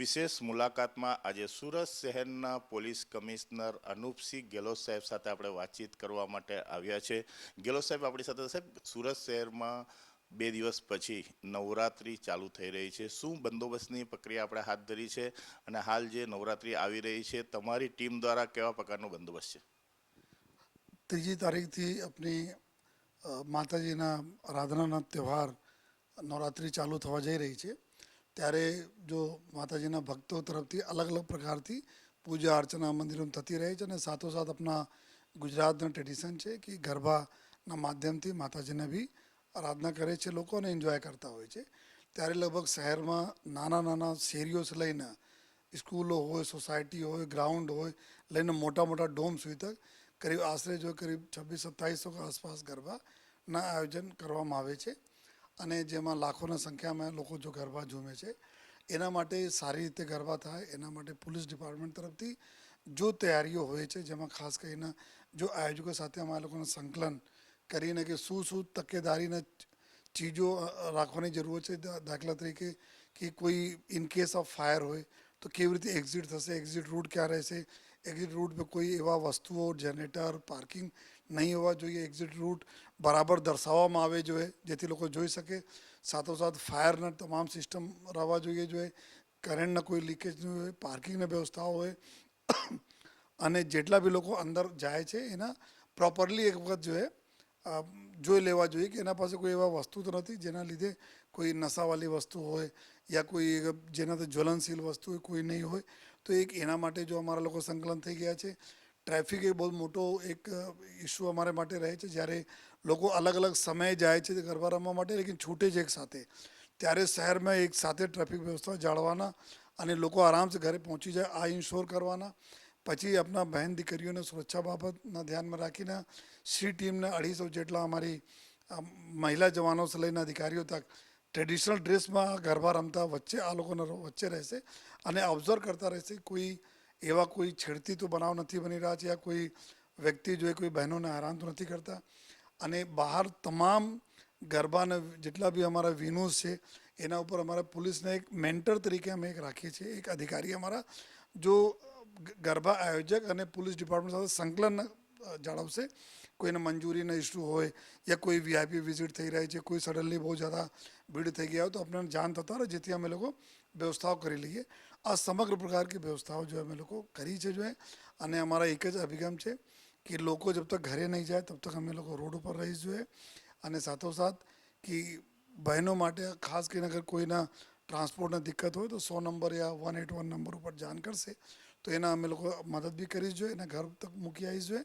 વિશેષ મુલાકાતમાં આજે સુરત શહેરના પોલીસ કમિશનર અનુપસિંહ ગેલોત સાહેબ સાથે આપણે વાતચીત કરવા માટે આવ્યા છે. ગેલોત સાહેબ, આપણી સાથે સાહેબ, સુરત શહેરમાં બે દિવસ પછી નવરાત્રિ ચાલુ થઈ રહી છે. શું બંદોબસ્તની પ્રક્રિયા આપણે હાથ ધરી છે અને હાલ જે નવરાત્રિ આવી રહી છે, તમારી ટીમ દ્વારા કેવા પ્રકારનો બંદોબસ્ત છે? ત્રીજી તારીખથી આપણી માતાજીના આરાધનાના તહેવાર નવરાત્રિ ચાલુ થવા જઈ રહી છે. ત્યારે જો માતાજીના ભક્તો તરફથી અલગ અલગ પ્રકારથી પૂજા અર્ચના મંદિરોમાં થતી રહે છે અને સાથોસાથ આપણા ગુજરાતના ટ્રેડિશન છે કે ગરબાના માધ્યમથી માતાજીને બી આરાધના કરે છે લોકોને એન્જોય કરતા હોય છે. ત્યારે લગભગ શહેરમાં નાના નાના શેરીઓથી લઈને સ્કૂલો હોય, સોસાયટી હોય, ગ્રાઉન્ડ હોય, લઈને મોટા મોટા ડોમ સુધી તક કરીબ આશરે જો કરીબ છવ્વીસ, સત્તાવીસો આસપાસ ગરબાના આયોજન કરવામાં આવે છે. અને જેમાં લાખોના સંખ્યામાં લોકો જો ગરબા ઝૂમે છે, એના માટે સારી રીતે ગરબા થાય, એના માટે પોલીસ ડિપાર્ટમેન્ટ તરફથી જો તૈયારીઓ હોય છે, જેમાં ખાસ કરીને જો આયોજકો સાથે અમારા લોકોને સંકલન કરીને કે શું શું તકેદારીના ચીજો રાખવાની જરૂર છે દાખલા તરીકે કે કોઈ ઇન કેસ ઓફ ફાયર હોય, તો કેવી રીતે એક્ઝિટ થશે એક્ઝિટ રૂટ ક્યાં રહેશે એક્ઝિટ રૂટ પર કોઈ એવા વસ્તુઓ જનરેટર પાર્કિંગ નહીં હોવા જોઈએ એક્ઝિટ રૂટ બરાબર દર્શાવવામાં આવે જોઈએ, જેથી લોકો જોઈ શકે. સાથોસાથ ફાયરના તમામ સિસ્ટમ રહેવા જોઈએ જોઈએ. કરંટના કોઈ લીકેજ નહીં હોય, પાર્કિંગની વ્યવસ્થાઓ હોય. અને જેટલા બી લોકો અંદર જાય છે, એના પ્રોપરલી એક વખત જોઈએ જોઈ લેવા જોઈએ કે એના પાસે કોઈ એવા વસ્તુ તો નથી, જેના લીધે કોઈ નશાવાળી વસ્તુ હોય યા કોઈ જેનાથી જ્વલનશીલ વસ્તુ હોય, કોઈ નહીં હોય. તો એક એના માટે જો અમારા લોકો સંકલન થઈ ગયા છે. ટ્રાફિક એ બહુ મોટો એક ઇસ્યુ અમારે માટે રહે છે. જ્યારે લોકો અલગ અલગ સમયે જાય છે ગરબા રમવા માટે, લેકિન છૂટે છે એક સાથે. ત્યારે શહેરમાં એક સાથે ટ્રાફિક વ્યવસ્થા જાળવાના અને લોકો આરામથી ઘરે પહોંચી જાય, આ ઇન્શ્યોર કરવાના. પછી આપણા બહેન દીકરીઓને સુરક્ષા બાબતના ધ્યાનમાં રાખીને સી ટીમને અઢીસો જેટલા અમારી મહિલા જવાનો લઈને અધિકારીઓ તક ટ્રેડિશનલ ડ્રેસમાં ગરબા રમતા વચ્ચે આ લોકોના વચ્ચે રહેશે અને ઓબ્ઝર્વ કરતા રહેશે કોઈ એવા કોઈ છેડતી તો બનાવ નથી બની રહ્યા છે, યા કોઈ વ્યક્તિ જો કોઈ બહેનોને હેરાન તો નથી કરતા. અને બહાર તમામ ગરબાના જેટલા બી અમારા વિનુઝ છે, એના ઉપર અમારા પોલીસને એક મેન્ટર તરીકે અમે એક રાખીએ છીએ, એક અધિકારી અમારા, જો ગરબા આયોજક અને પોલીસ ડિપાર્ટમેન્ટ સાથે સંકલન જાળવશે, કોઈને મંજૂરીના ઇસ્યુ હોય યા કોઈ વીઆઈપી વિઝિટ થઈ રહી છે, કોઈ સડનલી બહુ જ્યાદા ભીડ થઈ ગયા હોય તો આપણને જાણ થતા રહે, જેથી અમે લોકો વ્યવસ્થાઓ કરી લઈએ. આ સમગ્ર પ્રકાર કી વ્યવસ્થાઓ જો અમે લોકો કરી છે જો અને અમારા એક જ અભિગમ છે કે લોકો જબ તક ઘરે નહીં જાય તબ તક અમે લોકો રોડ ઉપર રહી જોઈએ અને સાથોસાથ કે બહેનો માટે ખાસ કરીને અગર કોઈના ટ્રાન્સપોર્ટની દિક્કત હોય તો સો નંબર યા વન એટ વન નંબર ઉપર જાણ કરશે તો એના અમે લોકો મદદ બી કરી જોઈએ એના ઘર તક મૂકી આવી જોઈએ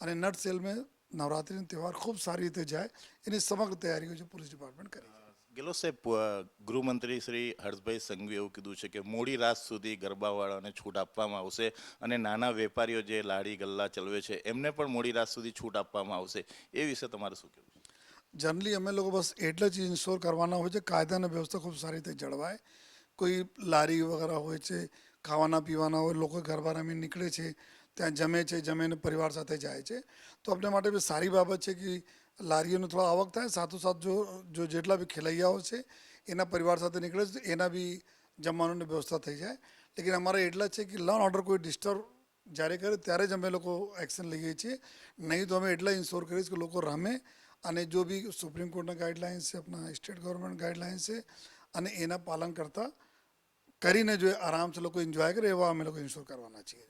અને નટ સેલમાં નવરાત્રિનો તહેવાર ખૂબ સારી રીતે જાય એની સમગ્ર તૈયારીઓ છે પોલીસ ડિપાર્ટમેન્ટ કરી ગેહલોત સાહેબ ગૃહમંત્રી શ્રી હર્ષભાઈ સંઘવીએ એવું કીધું છે કે મોડી રાત સુધી ગરબાવાળાને છૂટ આપવામાં આવશે અને નાના વેપારીઓ જે લાડી ગલ્લા ચલાવે છે, એમને પણ મોડી રાત સુધી છૂટ આપવામાં આવશે. એ વિશે તમારે શું કહેવું જનરલી અમે લોકો બસ એટલે જ ઇન્શ્યોર કરવાના હોય છે. કાયદા વ્યવસ્થા ખૂબ સારી રીતે જળવાય. કોઈ લારી વગેરે હોય છે, ખાવાના પીવાના હોય, લોકો ગરબા રમી નીકળે છે, ત્યાં જમે છે, જમીને પરિવાર સાથે જાય છે. તો આપણે માટે બી સારી બાબત છે કે લારીઓનો થોડો આવક થાય, સાથોસાથ જો જો જેટલા બી ખેલૈયાઓ છે, એના પરિવાર સાથે નીકળે છે, એના બી જમવાનું વ્યવસ્થા થઈ જાય. લેકિન અમારે એટલા છે કે લોન ઓર્ડર કોઈ ડિસ્ટર્બ જ્યારે કરે ત્યારે જ અમે લોકો એક્શન લઈએ છીએ. નહીં તો અમે એટલા ઇન્શ્યોર કરીશ કે લોકો રમે અને જો બી સુપ્રીમ કોર્ટના ગાઈડલાઇન્સ છે, આપણા સ્ટેટ ગવર્મેન્ટ ગાઈડલાઇન્સ છે, અને એના પાલન કરતા કરીને જો આરામથી લોકો એન્જોય કરે, એવા અમે લોકો ઇન્શ્યોર કરવાના છીએ.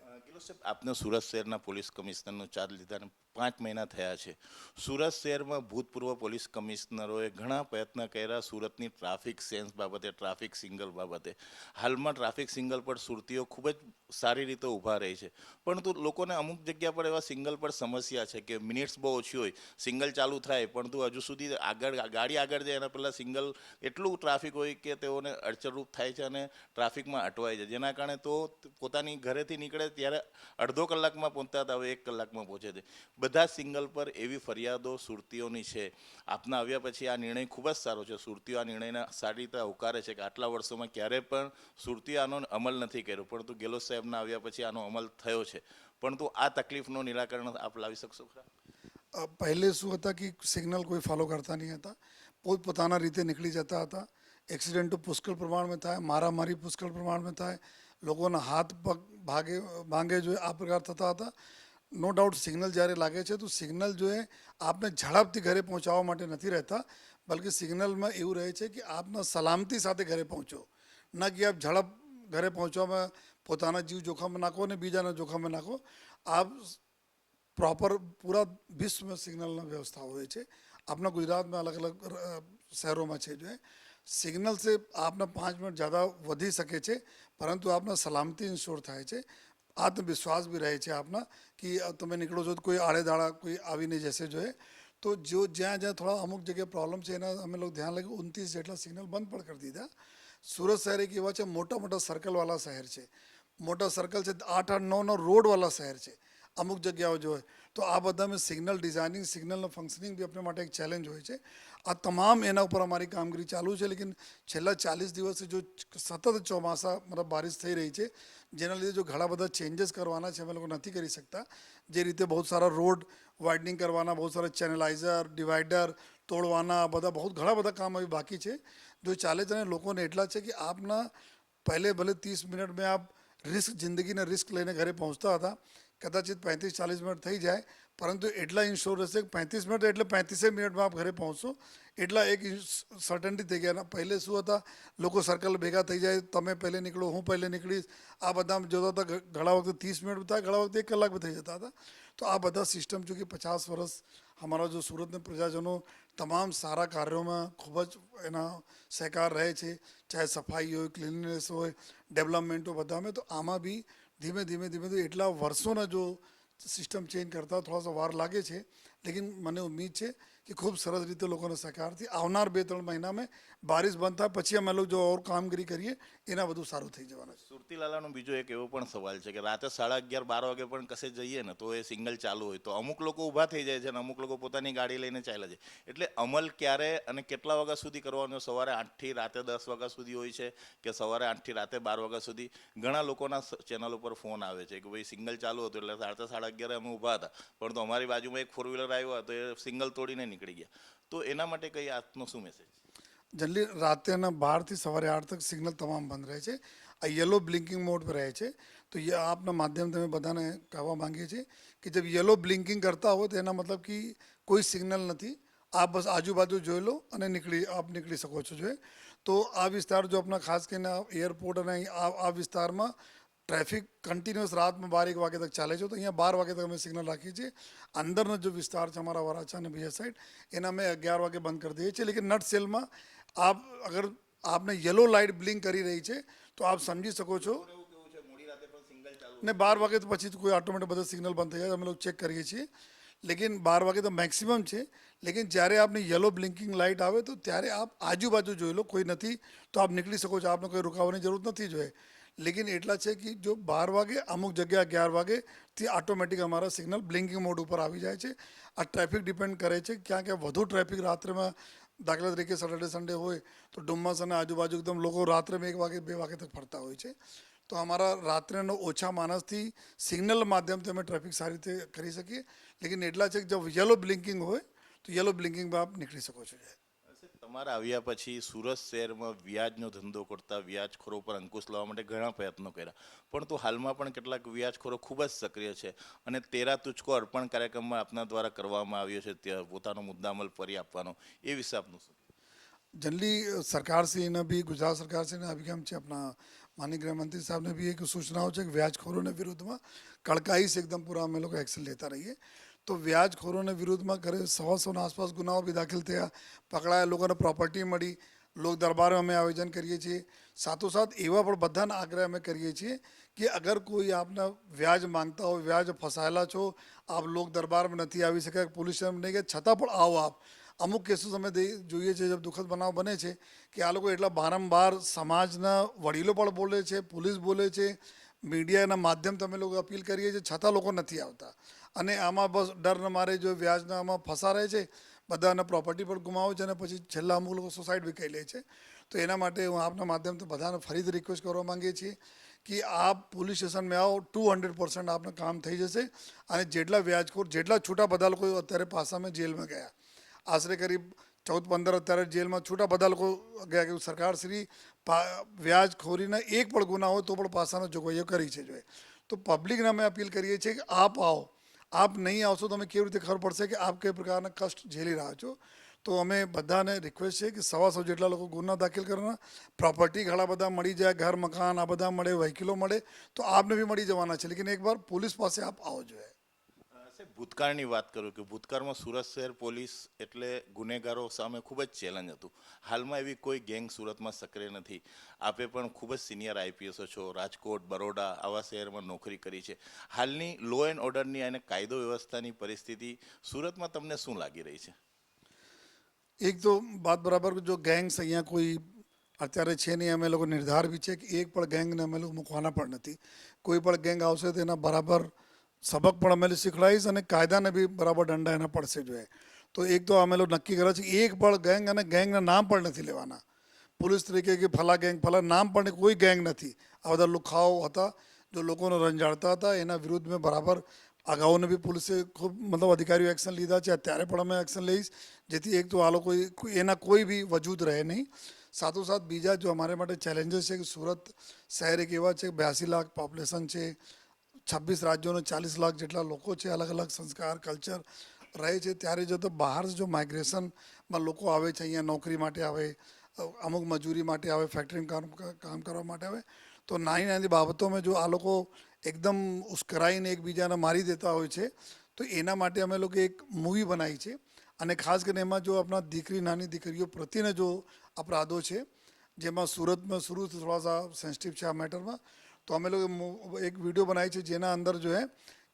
આપને સુરત શહેરના પોલીસ કમિશનરનો ચાર્જ લીધા પાંચ મહિના થયા છે. સુરત શહેરમાં ભૂતપૂર્વ પોલીસ કમિશનરોએ ઘણા પ્રયત્ન કર્યા સુરતની ટ્રાફિક સેન્સ બાબતે, ટ્રાફિક સિંગલ બાબતે. હાલમાં ટ્રાફિક સિંગલ પર સુરતીઓ ખૂબ જ સારી રીતે ઊભા રહે છે. પરંતુ લોકોને અમુક જગ્યા પર એવા સિંગલ પર સમસ્યા છે કે મિનિટ્સ બહુ ઓછી હોય, સિંગલ ચાલુ થાય, પરંતુ હજુ સુધી આગળ, ગાડી આગળ જાય એના પહેલાં સિંગલ એટલું ટ્રાફિક હોય કે તેઓને અડચણરૂપ થાય છે અને ટ્રાફિકમાં અટવાય છે જેના કારણે તો પોતાની ઘરેથી નીકળે ત્યારે અડધો કલાકમાં પહોંચતા હતા, હવે એક કલાકમાં પહોંચે છે. બધા સિંગલ પર એવી ફરિયાદો સુરતીઓની છે. આપના આવ્યા પછી આ નિર્ણય ખૂબ જ સારો છે. સુરતીઓ આ નિર્ણયને સારી રીતે આવકારે છે કે આટલા વર્ષોમાં ક્યારેય પણ સુરતીઓ આનો અમલ નથી કર્યો. પરંતુ ગેહલોત સાહેબના આવ્યા પછી આનો અમલ થયો છે. પરંતુ આ તકલીફનું નિરાકરણ આપ લાવી શકશો પહેલે શું હતા કે સિગ્નલ કોઈ ફોલો કરતા નહીં હતા. પોતપોતાના રીતે નીકળી જતા હતા. એક્સિડન્ટો પુષ્કળ પ્રમાણમાં થાય મારામારી પુષ્કળ પ્રમાણમાં થાય લોકોના હાથ પગ ભાગે ભાંગે જોઈએ આ પ્રકાર થતા હતા નો ડાઉટ સિગ્નલ જ્યારે લાગે છે તો સિગ્નલ જો એ આપને ઝડપથી ઘરે પહોંચાડવા માટે નથી રહેતા બલકે સિગ્નલમાં એવું રહે છે કે આપના સલામતી સાથે ઘરે પહોંચો ન કે આપ ઝડપ ઘરે પહોંચવામાં પોતાના જીવ જોખમમાં નાખો અને બીજાના જોખમમાં નાખો આપ प्रॉपर पूरा विश्व में सिग्नल व्यवस्था હોય છે આપણા ગુજરાતમાં અલગ અલગ અ, શહેરોમાં છે જો એ સિગ્નલ से આપના પાંચ મિનિટ ज़्यादा વધી શકે છે પરંતુ આપના સલામતી ઇન્શ્યોર થાય છે આત્મવિશ્વાસ બી રહે છે આપના કે અ, તમે નીકળો છો તો કોઈ આડે દાડા કોઈ આવી નહીં જશે જો એ તો જો જ્યાં જ્યાં થોડા અમુક જગ્યાએ પ્રોબ્લેમ છે એના અમે લોકો ધ્યાન લગે ઉનતીસ જેટલા સિગ્નલ બંધ પણ કરી દીધા સુરત શહેર એક એવા છે મોટા મોટા સર્કલવાળા શહેર છે મોટા સર્કલ છે આઠ આઠ નવ નવ રોડવાળા શહેર છે અમુક જગ્યાઓ જો હોય તો આ બધામાં સિગ્નલ ડિઝાઇનિંગ સિગ્નલનું ફંક્શનિંગ બી આપણે માટે એક ચેલેન્જ હોય છે આ તમામ એના ઉપર અમારી કામગીરી ચાલુ છે, લેકિન છેલ્લા ચાલીસ દિવસથી જો સતત ચોમાસા મતલબ બારિશ થઈ રહી છે, જેના લીધે જો ઘણા બધા ચેન્જીસ કરવાના છે, અમે લોકો નથી કરી શકતા. જે રીતે બહુ સારા રોડ વાઇડનિંગ કરવાના, બહુ સારા ચેનલાઇઝર ડિવાઈડર તોડવાના, બધા બહુ ઘણા બધા કામ હવે બાકી છે. જો ચાલે છે અને લોકોને એટલા છે કે આપના પહેલે ભલે ત્રીસ મિનિટ મેં આપ રિસ્ક જિંદગીને રિસ્ક લઈને ઘરે પહોંચતા હતા, કદાચિત પાંત્રીસ ચાલીસ મિનિટ થઈ જાય પરંતુ એટલા ઇન્શ્યોર કે પાંત્રીસ મિનિટ એટલે પાંત્રીસે મિનિટમાં આપ ઘરે પહોંચશો. એટલા એક સર્ટન્ટી થઈ ગયા. પહેલે શું હતા? લોકો સર્કલ ભેગા થઈ જાય. તમે પહેલે નીકળો, હું પહેલે નીકળીશ. આ બધા જોતા હતા ઘણા વખતે ત્રીસ મિનિટ થાય ઘણા વખતે એક કલાક થઈ જતા હતા. તો આ બધા સિસ્ટમ જો કે પચાસ વર્ષ અમારા જો સુરતના પ્રજાજનો તમામ સારા કાર્યોમાં ખૂબ જ એના સહકાર રહે છે. ચાહે સફાઈ હોય ક્લીનનેસ હોય ડેવલપમેન્ટ હોય બધામાં તો આમાં બી ધીમે ધીમે ધીમે ધીમે એટલા વર્ષોના જો સિસ્ટમ ચેન્જ કરતા થોડા સો વાર લાગે છે. લેકિન મને ઉમ્મીદ છે કે ખૂબ સરસ રીતે લોકોના સહકારથી આવનાર બે ત્રણ મહિનામાં બારિશ થાય પછી અમે લોકો જો ઓર કામગીરી કરીએ એના બધું સારું થઈ જવાનું છે. સુરતી લાલાનો બીજો એક એવો પણ સવાલ છે કે રાતે સાડા અગિયાર, બાર વાગે પણ કશે જઈએ ને તો એ સિગ્નલ ચાલુ હોય. તો અમુક લોકો ઊભા થઈ જાય છે અને અમુક લોકો પોતાની ગાડી લઈને ચાલ્યા જાય. એટલે અમલ ક્યારે અને કેટલા વાગ્યા સુધી કરવાનો? સવારે આઠથી રાતે દસ વાગ્યા સુધી હોય છે કે સવારે આઠથી રાતે બાર વાગ્યા સુધી? ઘણા લોકોના ચેનલ ઉપર ફોન આવે છે કે ભાઈ સિગ્નલ ચાલુ હતું એટલે રાતે સાડા અગિયારે અમે ઊભા હતા. પરંતુ અમારી બાજુમાં એક ફોર વ્હીલર આવ્યો હતો એ સિગ્નલ તોડીને નીકળી ગયા. તો એના માટે કઈ આજનો શું મેસેજ જનરલી રાત્રેના બારથી સવારે આઠ તક સિગ્નલ તમામ બંધ રહે છે. આ યલો બ્લિંકિંગ મોડ પર રહે છે. તો એ આપના માધ્યમ તમે બધાને કહેવા માંગીએ છીએ કે જબ યલો બ્લિંકિંગ કરતા હોય તો એના મતલબ કે કોઈ સિગ્નલ નથી. આપ બસ આજુબાજુ જોઈ લો અને નીકળી, આપ નીકળી શકો છો. જોઈએ તો આ વિસ્તાર જો આપણા ખાસ કરીને એરપોર્ટ અને આ વિસ્તારમાં ટ્રાફિક કન્ટિન્યુઅસ રાતમાં બાર એક વાગે તક ચાલે છે તો અહીંયા બાર વાગે તક અમે સિગ્નલ રાખીએ છીએ અંદરનો જો વિસ્તાર છે અમારા વરાછા અને બીજા સાઈડ એને અમે અગિયાર વાગે બંધ કરી દઈએ છીએ લેકિન નટ સેલમાં આપ અગર આપને યલો લાઇટ બ્લિંક કરી રહી છે તો આપ સમજી શકો છો ને બાર વાગે તો પછી કોઈ ઓટોમેટિક બધા સિગ્નલ બંધ થઈ જાય અમે લોકો ચેક કરીએ છીએ લેકિન બાર વાગે તો મેક્સિમમ છે લેકિન જ્યારે આપની યલો બ્લિંકિંગ લાઇટ આવે તો ત્યારે આપ આજુબાજુ જોઈ લો કોઈ નથી તો આપ નીકળી શકો છો આપને કોઈ રોકાવાની જરૂર નથી જોઈએ લેકિન એટલા છે કે જો બાર વાગે, અમુક જગ્યા અગિયાર વાગેથી ઓટોમેટિક અમારા સિગ્નલ બ્લિંકિંગ મોડ ઉપર આવી જાય છે. આ ટ્રાફિક ડિપેન્ડ કરે છે ક્યાં ક્યાં વધુ ટ્રાફિક રાત્રેમાં દાખલા તરીકે સેટરડે સન્ડે હોય તો ડુમ્મસ અને આજુબાજુ એકદમ લોકો રાત્રેમાં એક વાગે, બે વાગે તક ફરતા હોય છે. તો અમારા રાત્રેનો ઓછા માણસથી સિગ્નલ માધ્યમથી અમે ટ્રાફિક સારી રીતે કરી શકીએ. લેકિન એટલા છે કે જો યલો બ્લિંકિંગ હોય, તો યલો બ્લિંકિંગમાં આપ નીકળી શકો છો. તમારા આવ્યા પછી સુરત શહેરમાં વ્યાજનો ધંધો કરતા વ્યાજખોરો પર અંકુશ લાવવા માટે ઘણા પ્રયત્નો કર્યા. પણ તો હાલમાં પણ કેટલાક વ્યાજખોરો ખૂબ જ સક્રિય છે અને તેરા તુચકો અર્પણ કાર્યક્રમમાં આપના દ્વારા કરવામાં આવ્યો છે ત્યાં પોતાનો મુદ્દામલ ફરી આપવાનો. એ વિશે આપનું શું? જનરલી સરકારશ્રીને બી, ગુજરાત સરકારશ્રીના અભિગમ છે આપણા માનની ગૃહમંત્રી સાહેબને બી એક સૂચનાઓ છે કે વ્યાજખોરોના વિરુદ્ધમાં કડકાઈ એકદમ પૂરા અમે લોકો એક્શન લેતા રહીએ. તો વ્યાજખોરોને વિરુદ્ધમાં કરે સવા સોના આસપાસ ગુનાઓ બી દાખલ થયા. પકડાયા લોકોને પ્રોપર્ટી મળી. લોક દરબાર અમે આયોજન કરીએ છીએ. સાથોસાથ એવા પણ બધાને આગ્રહ અમે કરીએ છીએ કે અગર કોઈ આપના વ્યાજ માંગતા હોય, વ્યાજ ફસાયેલા છો, આપ લોક દરબારમાં નથી આવી શક્યા પોલીસ નહીં કે છતાં પણ આવો આપ. અમુક કેસો અમે જોઈએ છે, જબ દુઃખદ બનાવ બને છે કે આ લોકો એટલા બારંબાર સમાજના વડીલો પણ બોલે છે, પોલીસ બોલે છે, મીડિયાના માધ્યમ તમે લોકો અપીલ કરીએ છીએ, છતાં લોકો નથી આવતા. અને આમાં બસ ડરના મારે જો વ્યાજના આમાં ફસા રહે છે, બધાને પ્રોપર્ટી પણ ગુમાવે છે અને પછી છેલ્લા અમુક લોકો સુસાઇડ બી કરી લે છે. તો એના માટે હું આપના માધ્યમથી બધાને ફરીથી રિક્વેસ્ટ કરવા માગીએ છીએ કે આપ પોલીસ સ્ટેશનમાં આવો ટુ હંડ્રેડ પર્સન્ટ આપનું કામ થઈ જશે અને જેટલા વ્યાજખોર, જેટલા છૂટા બધા લોકો અત્યારે પાસામાં જેલમાં ગયા. આશરે કરીબ ચૌદ પંદર અત્યારે જેલમાં છૂટા બધા લોકો ગયા કે સરકારશ્રી વ્યાજખોરીના એક પણ ગુના હોય તો પણ પાસાનો જોગવાઈઓ કરી છે જોઈએ તો પબ્લિકને અમે અપીલ કરીએ છીએ કે આપ આવો. આપ નહીં આવશો તો અમે કેવી રીતે ખબર પડશે કે આપ કઈ પ્રકારના કષ્ટ ઝેલી રહ્યા છો? તો અમે બધાને રિક્વેસ્ટ છે કે સવા સો જેટલા લોકો ગુના દાખલ કરવાના પ્રોપર્ટી ઘણા બધા મળી જાય, ઘર, મકાન, આ બધા મળે વહીકલો મળે, તો આપને બી મળી જવાના છે. લેકિન એકવાર પોલીસ પાસે આપ આવો જોઈએ ભૂતકાળની વાત કરું કે ભૂતકાળમાં સુરત શહેર પોલીસ એટલે ગુનેગારો સામે ખૂબ જ ચેલેન્જ હતું. હાલમાં એવી કોઈ ગેંગ સુરતમાં સક્રિય નથી. આપે પણ ખૂબ જ સિનિયર આઈપીએસો છો, રાજકોટ, બરોડા આવા શહેરમાં નોકરી કરી છે. હાલની લો એન્ડ ઓર્ડરની અને કાયદો વ્યવસ્થાની પરિસ્થિતિ સુરતમાં તમને શું લાગી રહી છે? એક તો વાત બરાબર જો ગેંગ્સ અહીંયા કોઈ અત્યારે છે નહીં, અમે લોકો નિર્ધાર બી છે કે એક પણ ગેંગને અમે લોકો મૂકવાના પણ નથી. કોઈ પણ ગેંગ આવશે તો એના બરાબર સબક પણ અમે શીખડાવીશ અને કાયદાને બી બરાબર દંડા એના પડશે જોઈએ તો એક તો અમે લોકો નક્કી કરે છે એક પણ ગેંગ અને ગેંગના નામ પણ નથી લેવાના. પોલીસ તરીકે કે ફલા ગેંગ, ફલા નામ પણ કોઈ ગેંગ નથી. આ બધા લુખાઓ હતા જો લોકોને રંજાડતા હતા, એના વિરુદ્ધ મેં બરાબર અગાઉને બી પોલીસે ખૂબ મતલબ અધિકારીઓ એક્શન લીધા છે. અત્યારે પણ અમે એક્શન લઈશ. જેથી એક તો આ લોકો એના કોઈ બી વજૂદ રહે નહીં. સાથોસાથ બીજા જો અમારે માટે ચેલેન્જીસ છે કે સુરત શહેર એક એવા છે બ્યાસી લાખ પોપ્યુલેશન છે છવ્વીસ રાજ્યોનો ચાલીસ લાખ જેટલા લોકો છે, અલગ અલગ સંસ્કાર, કલ્ચર રહે છે. ત્યારે જો તો બહાર જો માઇગ્રેશનમાં લોકો આવે છે, અહીંયા નોકરી માટે આવે, અમુક મજૂરી માટે આવે ફેક્ટરીમાં કામ કામ કરવા માટે આવે, તો નાની નાની બાબતોમાં જો આ લોકો એકદમ ઉશ્કરાઈને એકબીજાને મારી દેતા હોય છે, તો એના માટે અમે લોકો એક મૂવી બનાવી છે. અને ખાસ કરીને એમાં જો આપણા દીકરી, નાની દીકરીઓ પ્રત્યેને જો અપરાધો છે, જેમાં સુરતમાં, સુરત થોડા સા સેન્સિટિવ છે આ મેટરમાં તો અમે લોકો એક વીડિયો બનાવી છે જેના અંદર જો હે,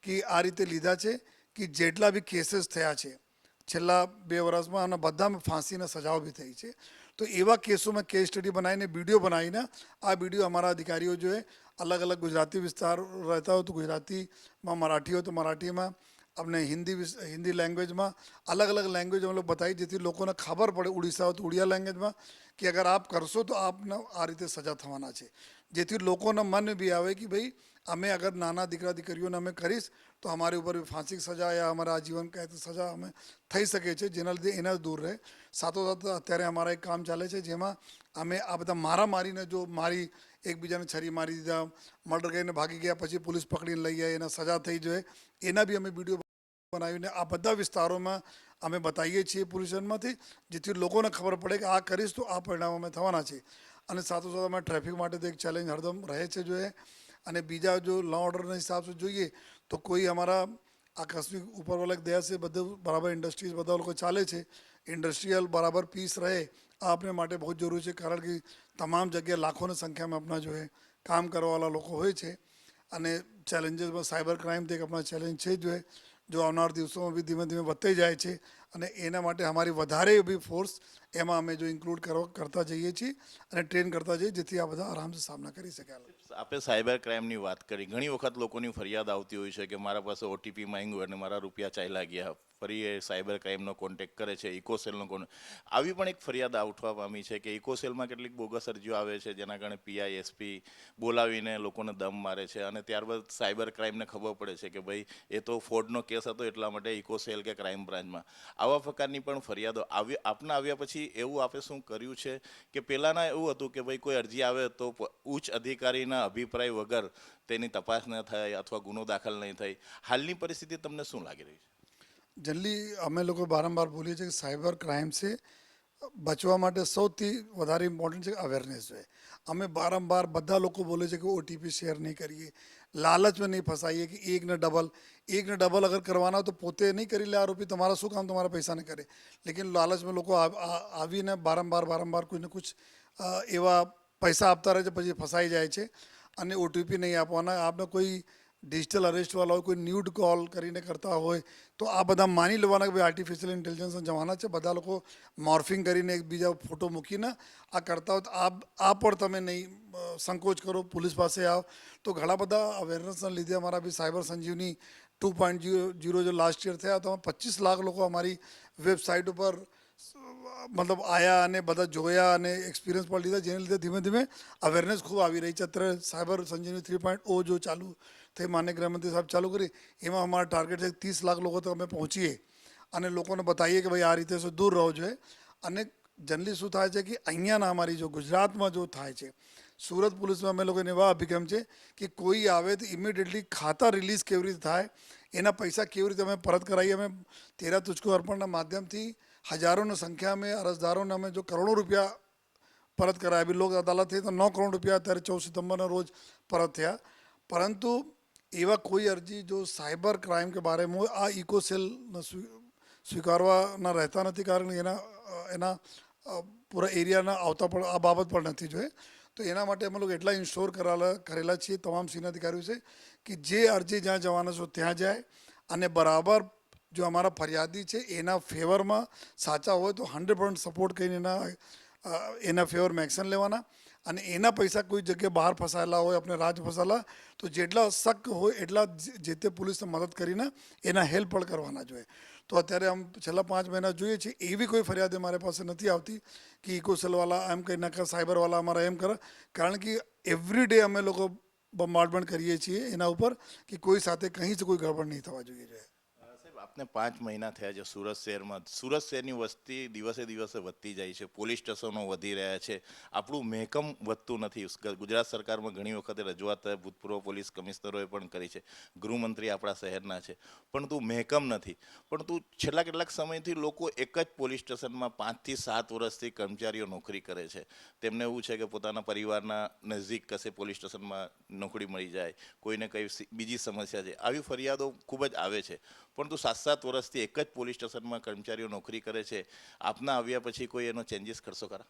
કે આ રીતે લીધા છે, કે જેટલા બી કેસીસ થયા છે, છેલ્લા બે વર્ષમાં અને બધામાં ફાંસીના સજાઓ બી થઈ છે. તો એવા કેસોમાં કેસ સ્ટડી બનાવીને વીડિયો બનાવીને, આ વીડિયો અમારા અધિકારીઓ જોએ અલગ અલગ ગુજરાતી વિસ્તાર રહેતા હોય તો ગુજરાતીમાં મરાઠી હોય તો મરાઠીમાં આપણે હિન્દી હિન્દી લેંગ્વેજમાં અલગ અલગ લેંગ્વેજ અમે લોકો બતાવી, જેથી લોકોને ખબર પડે ઉડીસા હોય તો ઉડિયા લેંગ્વેજમાં કે અગર આપ કરશો તો આપને આ રીતે સજા થવાના છે. જેથી લોકોના મન બી આવે કે ભાઈ અમે અગર નાના દીકરા દીકરીઓને અમે કરીશ, તો અમારી ઉપર ફાંસી સજા યા અમારા આજીવન કેદ સજા અમે થઈ શકે છે, જેના લીધે એના દૂર રહે. સાથોસાથ અત્યારે અમારા એક કામ ચાલે છે, જેમાં અમે આ બધા મારા મારીને જો મારી એકબીજાને છરી મારી દીધા, મર્ડર કરીને ભાગી ગયા, પછી પોલીસ પકડીને લઈ જાય એના સજા થઈ જાય, એના બી અમે વીડિયો બનાવીને આ બધા વિસ્તારોમાં અમે બતાવીએ છીએ પોલ્યુશનમાંથી જેથી લોકોને ખબર પડે કે આ કરીશ તો આ પરિણામ અમે થવાના છે અને સાથોસાથ અમે ટ્રાફિક માટે તો એક ચેલેન્જ હરદમ રહે છે જોઈએ અને બીજા જો લો ઓર્ડરના હિસાબથી જોઈએ તો કોઈ અમારા આકસ્મિક ઉપરવાલક દયા છે, બધું બરાબર ઇન્ડસ્ટ્રીઝ બધા લોકો ચાલે છે. ઇન્ડસ્ટ્રીયલ બરાબર પીસ રહે, આ આપણે માટે બહુ જરૂરી છે, કારણ કે તમામ જગ્યાએ લાખોની સંખ્યામાં આપણા જોઈએ કામ કરવાવાળા લોકો હોય છે. અને ચેલેન્જીસમાં સાયબર ક્રાઇમ તો એક આપણા ચેલેન્જ છે જ જો આવનાર દિવસોમાં બી ધીમે ધીમે વધતી જાય છે અને એના માટે અમારી વધારે બી ફોર્સ એમાં અમે જો ઇન્ક્લુડ કરવા કરતા જઈએ છીએ અને ટ્રેન કરતા જઈએ જેથી આ બધા આરામથી સામના કરી શકે આપણે આપે સાયબર ક્રાઇમની વાત કરી. ઘણી વખત લોકોની ફરિયાદ આવતી હોય છે કે મારા પાસે ઓટીપી માંગ્યું અને મારા રૂપિયા ચાલ્યા ગયા. ફરી એ સાયબર ક્રાઇમનો કોન્ટેક કરે છે, ઇકોસેલનો કોન આવી પણ એક ફરિયાદ ઉઠવા પામી છે કે ઇકોસેલમાં કેટલીક બોગસ અરજીઓ આવે છે, જેના કારણે પીઆઈ એસપી બોલાવીને લોકોને દમ મારે છે અને ત્યારબાદ સાયબર ક્રાઇમને ખબર પડે છે કે ભાઈ, એ તો ફ્રોડનો કેસ હતો એટલા માટે ઇકોસેલ કે ક્રાઇમ બ્રાન્ચમાં. આવા પ્રકારની પણ ફરિયાદો આવી આપના આવ્યા પછી એવું આપે શું કર્યું છે કે પહેલાંના એવું હતું કે ભાઈ, કોઈ અરજી આવે તો ઉચ્ચ અધિકારીના અભિપ્રાય વગર તેની તપાસ ન થાય અથવા ગુનો દાખલ નહીં થાય. હાલની પરિસ્થિતિ તમને શું લાગી રહી છે? જનરલી અમે લોકો વારંવાર બોલીએ છીએ કે સાયબર ક્રાઇમ છે, બચવા માટે સૌથી વધારે ઇમ્પોર્ટન્ટ છે અવેરનેસ છે અમે વારંવાર બધા લોકો બોલે છે કે ઓટીપી શેર નહીં કરીએ, લાલચમાં નહીં ફસાઈએ કે એકને ડબલ એકને ડબલ અગર કરવાના હોય તો પોતે નહીં કરી લે આરોપી, તમારા શું કામ, તમારા પૈસાને કરે. લેકિન લાલચમાં લોકો આવીને વારંવાર વારંવાર કોઈને કુછ એવા પૈસા આપતા રહે છે, પછી ફસાઈ જાય છે અને ઓટીપી નહીં આપવાના. આપણે કોઈ ડિજિટલ અરેસ્ટવાળા હોય કોઈ ન્યૂડ કોલ કરીને કરતા હોય તો આ બધા માની લેવાના કે ભાઈ આર્ટિફિશિયલ ઇન્ટેલિજન્સના જમાના છે બધા લોકો મોર્ફિંગ કરીને એકબીજા ફોટો મૂકીને આ કરતા હોય તો આ આ પણ તમે નહીં સંકોચ કરો પોલીસ પાસે આવ તો ઘણા બધા અવેરનેસના લીધે અમારા બી cyber Sanjivani two point zero જો લાસ્ટ યર થયા તો પચીસ લાખ લોકો અમારી વેબસાઇટ ઉપર મતલબ આયા અને બધા જોયા અને એક્સપિરિયન્સ પણ લીધા, જેને લીધે ધીમે ધીમે અવેરનેસ ખૂબ આવી રહી છે. અત્યારે cyber Sanjivani three point O જો ચાલુ થઈ, માન્ય ગૃહમંત્રી સાહેબ ચાલુ કરી, એમાં અમારા ટાર્ગેટ છે ત્રીસ લાખ લોકો તો અમે પહોંચીએ. અને લોકોને બતાવીએ કે ભાઈ આ રીતે શું દૂર રહો જોઈએ અને જનરલી શું થાય છે કે અહીંયાના અમારી જો ગુજરાતમાં જો થાય છે, સુરત પોલીસમાં અમે લોકોને એવા અભિગમ છે કે કોઈ આવે તો ઇમિડિયેટલી ખાતા રિલીઝ કેવી રીતે થાય, એના પૈસા કેવી રીતે અમે પરત કરાવીએ, અમે તેરા તુચકો અર્પણના માધ્યમથી હજારોની સંખ્યામાં અરજદારોને અમે જો કરોડો રૂપિયા પરત અભી લોક અદાલતથી તો નવ કરોડ રૂપિયા અત્યારે ચૌદ સિતંબરના રોજ પરત થયા પરંતુ એવા કોઈ અરજી જો સાયબર ક્રાઇમ કે બારેમાં આ ઇકોસેલ સ્વીકારવાના રહેતા નથી કારણ એના એના પૂરા એરિયાના આવતા પણ આ બાબત પણ નથી જોઈએ તો એના માટે અમે લોકો એટલા ઇન્શ્યોર કરેલા કરેલા છીએ તમામ સિનિયર અધિકારીઓ છે કે જે અરજી જ્યાં જવાના છો ત્યાં જાય અને બરાબર જો અમારા ફરિયાદી છે, એના ફેવરમાં સાચા હોય તો હંડ્રેડ પર્સન્ટ સપોર્ટ કરીને એના એના ફેવરમાં એક્શન લેવાના. અને એના પૈસા કોઈ જગ્યાએ બહાર ફસાયેલા હોય આપણે રાજ ફસાયેલા, તો જેટલા શક હોય, એટલા જે તે પોલીસને મદદ કરીને એના હેલ્પ પણ કરવાના જોઈએ તો અત્યારે આમ છેલ્લા પાંચ મહિના જોઈએ છીએ એવી કોઈ ફરિયાદ મારી પાસે નથી આવતી કે ઇકોસેલવાલા એમ કંઈ નાખે સાયબરવાળા અમારા એમ કરે. કારણ કે એવરી ડે અમે લોકો બોમ્બાર્ડમેન્ટ કરીએ છીએ એના ઉપર કે કોઈ સાથે કંઈ જ કોઈ ગડબડ નહીં થવા જોઈએ. આપને પાંચ મહિના થયા છે સુરત શહેરમાં. સુરત શહેરની વસ્તી દિવસે દિવસે વધતી જાય છે. પોલીસ સ્ટેશનો વધી રહ્યા છે. આપણું મહેકમ વધતું નથી. ગુજરાત સરકારમાં ઘણી વખતે રજૂઆત ભૂતપૂર્વ પોલીસ કમિશનરોએ પણ કરી છે. ગૃહમંત્રી આપણા શહેરના છે. પરંતુ મહેકમ નથી. પરંતુ છેલ્લા કેટલાક સમયથી લોકો એક જ પોલીસ સ્ટેશનમાં પાંચથી સાત વર્ષથી કર્મચારીઓ નોકરી કરે છે. તેમને એવું છે કે પોતાના પરિવારના નજીક કશે પોલીસ સ્ટેશનમાં નોકરી મળી જાય. કોઈને કઈ બીજી સમસ્યા છે. આવી ફરિયાદો ખૂબ જ આવે છે. પરંતુ સાત સાત વર્ષથી એક જ પોલીસ સ્ટેશનમાં કર્મચારીઓ નોકરી કરે છે. આપના આવ્યા પછી કોઈ એનો ચેન્જીસ કરશો ખરા?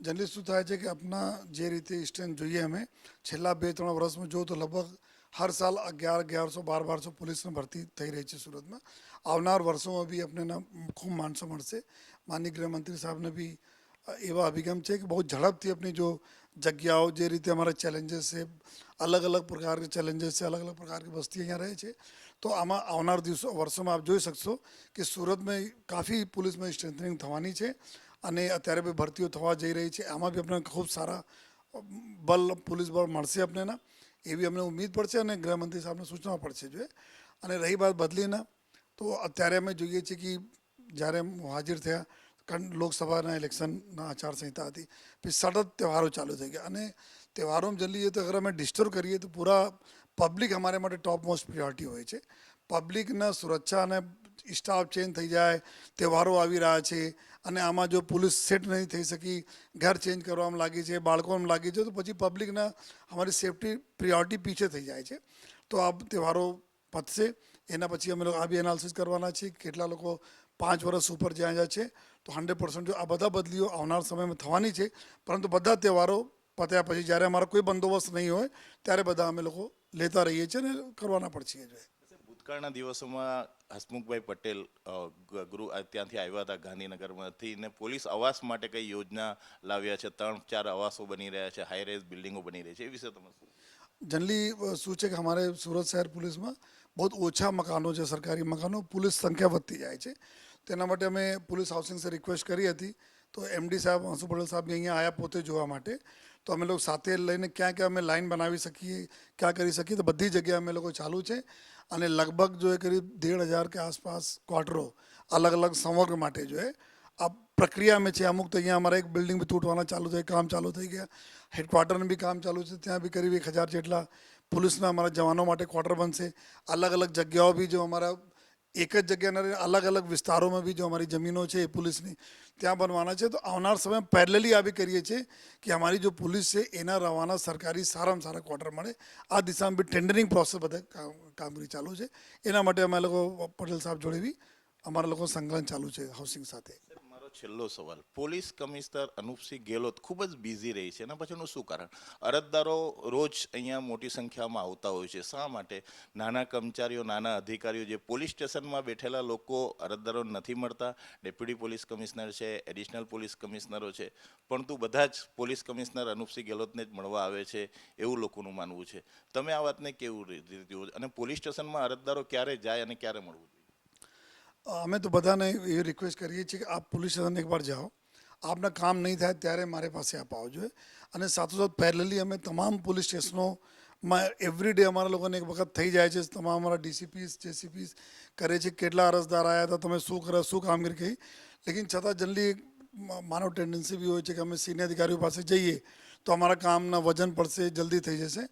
જનરલી શું થાય છે કે આપના જે રીતે સ્ટ્રેન્થ જોઈએ અમે, છેલ્લા બે ત્રણ વર્ષમાં જો તો લગભગ હર સાલ અગિયાર અગિયારસો બાર બારસો પોલીસની ભરતી થઈ રહી છે સુરતમાં. આવનાર વર્ષોમાં બી આપણે ખૂબ માણસો મળશે. માનનીય ગૃહમંત્રી સાહેબને બી એવા અભિગમ છે કે બહુ ઝડપથી આપણી જો જગ્યાઓ જે રીતે અમારા ચેલેન્જીસ છે અલગ અલગ પ્રકારની ચેલેન્જીસ છે અલગ અલગ પ્રકારની વસ્તી અહીંયા રહે છે. તો આમાં આવનાર દિવસો, વર્ષોમાં આપ જોઈ શકશો કે સુરતમાં કાફી પોલીસમાં સ્ટ્રેન્થનિંગ થવાની છે અને અત્યારે બી ભરતીઓ થવા જઈ રહી છે. આમાં બી આપણે ખૂબ સારા બલ પોલીસ બળ મળશે આપણને એવી અમને ઉમ્મીદ પડશે અને ગૃહમંત્રી સાહેબને સૂચના પડશે જોઈએ. અને રહી વાત બદલીના, તો અત્યારે અમે જોઈએ છીએ કે જ્યારે હાજર થયા કારણ લોકસભાના ઇલેક્શનના આચારસંહિતા હતી, પછી સતત તહેવારો ચાલુ થઈ ગયા. અને તહેવારોમાં જલ્દી તો અગર અમે ડિસ્ટર્બ કરીએ તો પૂરા પબ્લિક અમારે માટે ટોપ મોસ્ટ પ્રિયોરિટી હોય છે. પબ્લિકના સુરક્ષા અને સ્ટાફ ચેન્જ થઈ જાય, તહેવારો આવી રહ્યા છે અને આમાં જો પોલીસ સેટ નહીં થઈ શકી, ઘર ચેન્જ કરવામાં લાગી છે બાળકોમાં લાગી છે, તો પછી પબ્લિકના અમારી સેફટી પ્રિયોરિટી પીછે થઈ જાય છે. તો આ તહેવારો પતશે. એના પછી અમે લોકો આ બી એનાલિસિસ કરવાના છીએ, કેટલા લોકો પાંચ વર્ષ ઉપર જ્યાં જ્યાં છે, તો હંડ્રેડ પર્સન્ટ જો આ બધા બદલીઓ આવનાર સમયમાં થવાની છે, પરંતુ બધા તહેવારો પત્યા પછી જ્યારે અમારો કોઈ બંદોબસ્ત નહીં હોય, ત્યારે બધા અમે લોકો લેતા રહીએ છીએ અને કરવાના પણ છીએ ભૂતકાળના દિવસોમાં હસમુખભાઈ પટેલ ગુરુ ત્યાંથી આવ્યા હતા ગાંધીનગરમાંથી ને પોલીસ આવાસ માટે કઈ યોજના લાવ્યા છે? ત્રણ ચાર આવાસો બની રહ્યા છે હાઈ રેઝ બિલ્ડિંગો બની રહી છે એ વિશે તમે જનરલી શું છે કે અમારે સુરત શહેર પોલીસમાં બહુ ઓછા મકાનો છે સરકારી મકાનો પોલીસ સંખ્યા વધતી જાય છે. તેના માટે અમે પોલીસ હાઉસિંગ રિક્વેસ્ટ કરી હતી. તો એમડી સાહેબ હંસુ પટેલ સાહેબ અહીંયા આવ્યા પોતે જોવા માટે. તો અમે લોકો સાથે લઈને ક્યાં ક્યાં અમે લાઈન બનાવી શકીએ, ક્યાં કરી શકીએ, તો બધી જગ્યાએ અમે લોકો ચાલુ છે. અને લગભગ જો એ કરીબ દેઢ હજાર કે આસપાસ ક્વાર્ટરો અલગ અલગ સંવર્ગ માટે જો આ પ્રક્રિયામાં છે, અમુક તો અહીંયા અમારા એક બિલ્ડિંગ બી તૂટવાના ચાલુ થઈ, કામ ચાલુ થઈ ગયા. હેડક્વાર્ટરનું બી કામ ચાલુ છે, ત્યાં બી કરીબ એક હજાર જેટલા પોલીસના અમારા જવાનો માટે ક્વાર્ટર બનશે. અલગ અલગ જગ્યાઓ બી જો અમારા એક જ જગ્યાના અલગ અલગ વિસ્તારોમાં બી જો અમારી જમીનો છે એ પોલીસની ત્યાં બનવાના છે, તો આવનાર સમય પેરેલલી આ કરીએ છીએ કે અમારી જો પોલીસ છે, એના રવાના સરકારી સારામાં સારા ક્વાર્ટર મળે. આ દિશામાં બી ટેન્ડરિંગ પ્રોસેસ બધા કામગીરી ચાલુ છે. એના માટે અમે લોકો પટેલ સાહેબ જોડે બી અમારા લોકો સંકલન ચાલુ છે હાઉસિંગ સાથે. છેલ્લો સવાલ. પોલીસ કમિશનર અનુપસિંહ ગેહલોત ખૂબ જ બિઝી રહી છે. એના પછીનું શું કારણ? અરજદારો રોજ અહીંયા મોટી સંખ્યામાં આવતા હોય છે. શા માટે? નાના કર્મચારીઓ, નાના અધિકારીઓ જે પોલીસ સ્ટેશનમાં બેઠેલા લોકો અરજદારો નથી મળતા? ડેપ્યુટી પોલીસ કમિશનર છે, એડિશનલ પોલીસ કમિશનરો છે. પરંતુ બધા જ પોલીસ કમિશનર અનુપસિંહ ગેહલોતને જ મળવા આવે છે એવું લોકોનું માનવું છે. તમે આ વાતને કેવું રીતે અને પોલીસ સ્ટેશનમાં અરજદારો ક્યારે જાય અને ક્યારે મળવું જોઈએ? અમે તો બધાને એ રિક્વેસ્ટ કરીએ છીએ કે આપ પોલીસ સ્ટેશન એકવાર જાઓ. આપના કામ નહીં થાય ત્યારે મારે પાસે આપ આવજો અને સાથોસાથ પેરેલલી અમે તમામ પોલીસ સ્ટેશનોમાં એવરી ડે અમારા લોકોને એક વખત થઈ જાય છે. તમામ અમારા ડીસીપીસ જેસીપીસ કરે છે કેટલા અરજદાર આવ્યા હતા, તમે શું કરો, શું કામગીરી કહી લેકિન છતાં જનરલી માનવ ટેન્ડન્સી બી હોય છે કે અમે સિનિયર અધિકારીઓ પાસે જઈએ તો અમારા કામના વજન પડશે, જલ્દી થઈ જશે.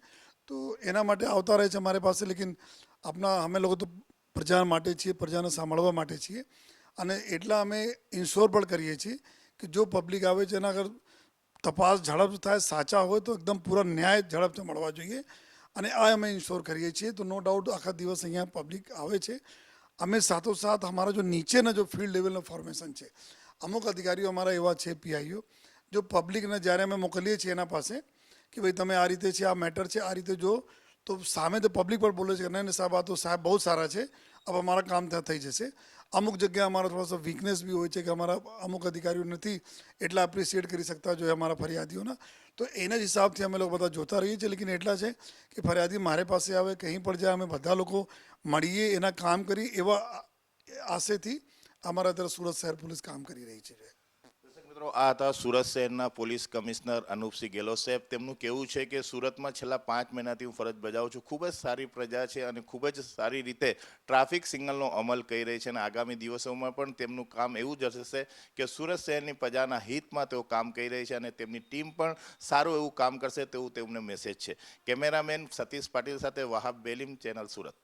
તો એના માટે આવતા રહે છે અમારી પાસે, લેકિન આપના, અમે લોકો તો પ્રજા માટે છીએ, પ્રજાને સાંભળવા માટે છીએ. અને એટલા અમે ઇન્શ્યોર પણ કરીએ છીએ કે જો પબ્લિક આવે છે, એના આગળ તપાસ ઝડપ થાય, સાચા હોય તો એકદમ પૂરા ન્યાય ઝડપથી મળવા જોઈએ. અને આ અમે ઇન્શ્યોર કરીએ છીએ. તો નો ડાઉટ આખા દિવસ અહીંયા પબ્લિક આવે છે. અમે સાથોસાથ અમારા જો નીચેના જો ફિલ્ડ લેવલનું ફોર્મેશન છે. અમુક અધિકારીઓ અમારા એવા છે પીઆઈઓ જો પબ્લિકને જ્યારે અમે મોકલીએ છીએ એના પાસે કે ભાઈ તમે આ રીતે છે, આ મેટર છે, આ રીતે જો તો સામે તો પબ્લિક પણ બોલે છે કે નહીં, સાહેબ, આ તો સાહેબ બહુ સારા છે. હવે અમારા કામ ત્યાં થઈ જશે. અમુક જગ્યાએ અમારા થોડા વીકનેસ બી હોય છે કે અમારા અમુક અધિકારીઓ નથી એટલા એપ્રિશિએટ કરી શકતા જોઈએ અમારા ફરિયાદીઓના. તો એના જ હિસાબથી અમે લોકો બધા જોતા રહીએ છીએ, લેકિન એટલા છે કે ફરિયાદી મારે પાસે આવે કંઈ પણ જાય, અમે બધા લોકો મળીએ, એના કામ કરી એવા આશયથી અમારા અત્યારે સુરત શહેર પોલીસ કામ કરી રહી છે. મિત્રો, આ હતા સુરત શહેરના પોલીસ કમિશનર અનુપસિંહ ગેલો સાહેબ. તેમનું કહેવું છે કે સુરતમાં છેલ્લા પાંચ મહિનાથી હું ફરજ બજાવું છું. ખૂબ જ સારી પ્રજા છે અને ખૂબ જ સારી રીતે ટ્રાફિક સિગ્નલનો અમલ કરી રહી છે અને આગામી દિવસોમાં પણ તેમનું કામ એવું જ હશે કે સુરત શહેરની પ્રજાના હિતમાં તેઓ કામ કરી રહી છે અને તેમની ટીમ પણ સારું એવું કામ કરશે તેવું તેમને મેસેજ છે. કેમેરામેન સતીશ પાટીલ સાથે વાહાબ બેલીમ ચેનલ સુરત.